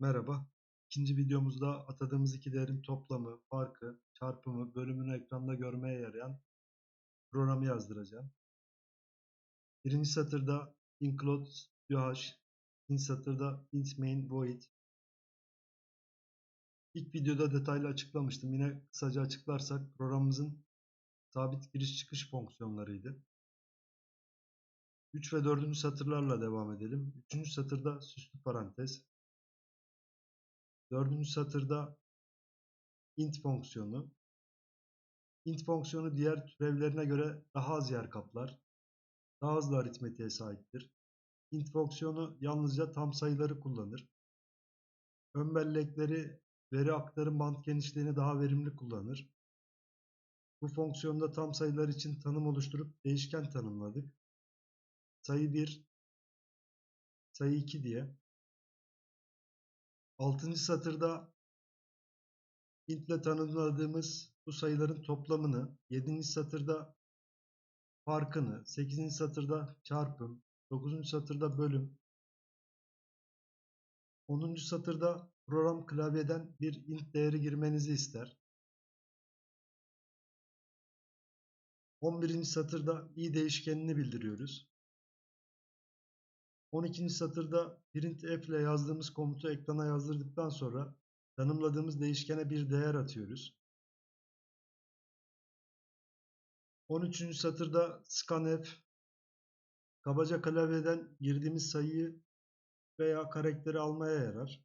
Merhaba. İkinci videomuzda atadığımız iki değerin toplamı, farkı, çarpımı, bölümünü ekranda görmeye yarayan programı yazdıracağım. Birinci satırda include UH, ikinci satırda int main void. İlk videoda detaylı açıklamıştım. Yine kısaca açıklarsak programımızın sabit giriş çıkış fonksiyonlarıydı. 3 ve 4. satırlarla devam edelim. 3. satırda süslü parantez, Dördüncü satırda int fonksiyonu. int fonksiyonu diğer türevlerine göre daha az yer kaplar. Daha hızlı aritmetiğe sahiptir. int fonksiyonu yalnızca tam sayıları kullanır. Ön bellekleri veri aktarım band genişliğini daha verimli kullanır. Bu fonksiyonda tam sayılar için tanım oluşturup değişken tanımladık. Sayı 1, sayı 2 diye. 6. satırda int ile tanımladığımız bu sayıların toplamını, 7. satırda farkını, 8. satırda çarpım, 9. satırda bölüm, 10. satırda program klavyeden bir int değeri girmenizi ister. 11. satırda i değişkenini bildiriyoruz. 12. satırda printf ile yazdığımız komutu ekrana yazdırdıktan sonra tanımladığımız değişkene bir değer atıyoruz. 13. satırda scanf kabaca klavyeden girdiğimiz sayıyı veya karakteri almaya yarar.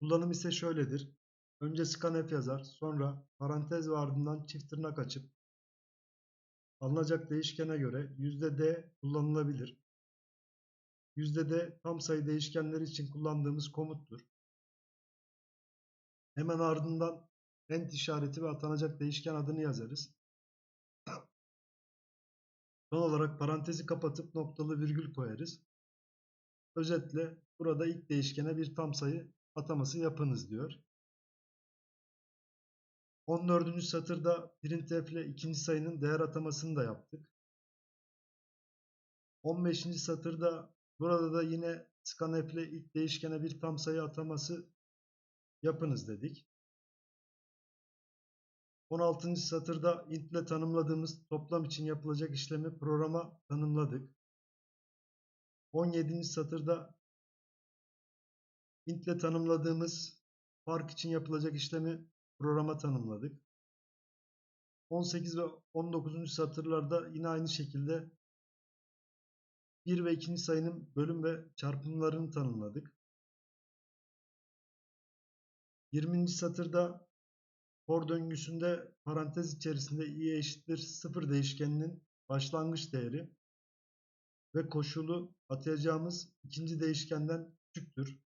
Kullanım ise şöyledir. Önce scanf yazar, sonra parantez ve ardından çift tırnak açıp alınacak değişkene göre %d kullanılabilir. Yüzdede tam sayı değişkenleri için kullandığımız komuttur. Hemen ardından ent işareti ve atanacak değişken adını yazarız. Son olarak parantezi kapatıp noktalı virgül koyarız. Özetle burada ilk değişkene bir tam sayı ataması yapınız diyor. 14. satırda printf ile ikinci sayının değer atamasını da yaptık. 15. satırda Burada da yine scanf ile ilk değişkene bir tam sayı ataması yapınız dedik. 16. satırda int ile tanımladığımız toplam için yapılacak işlemi programa tanımladık. 17. satırda int ile tanımladığımız fark için yapılacak işlemi programa tanımladık. 18 ve 19. satırlarda yine aynı şekilde 1 ve 2. sayının bölüm ve çarpımlarını tanımladık. 20. satırda for döngüsünde parantez içerisinde i eşittir 0 değişkeninin başlangıç değeri ve koşulu atayacağımız ikinci değişkenden küçüktür.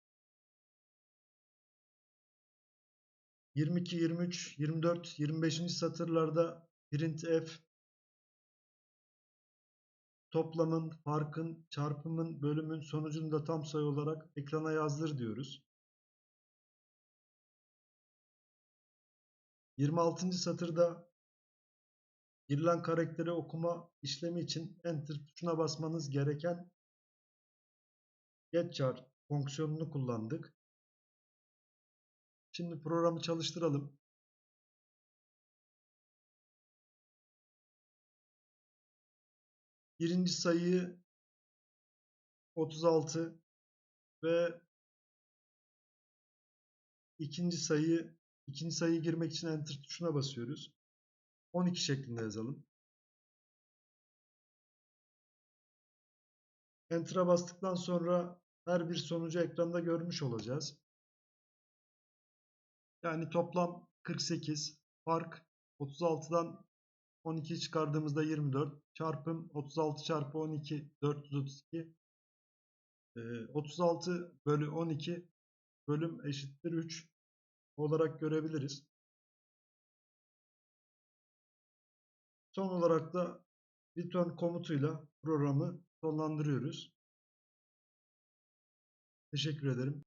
22, 23, 24, 25. satırlarda printf toplamın, farkın, çarpımın, bölümün sonucunu da tam sayı olarak ekrana yazdır diyoruz. 26. satırda girilen karakteri okuma işlemi için Enter tuşuna basmanız gereken getChar fonksiyonunu kullandık. Şimdi programı çalıştıralım. Birinci sayıyı 36 ve ikinci sayı ikinci sayıyı girmek için enter tuşuna basıyoruz. 12 şeklinde yazalım. Enter'a bastıktan sonra her bir sonucu ekranda görmüş olacağız. Yani toplam 48, fark 36'dan 12 çıkardığımızda 24 çarpım 36 çarpı 12 432 36 bölü 12 bölüm eşittir 3 olarak görebiliriz. Son olarak da return komutuyla programı sonlandırıyoruz. Teşekkür ederim.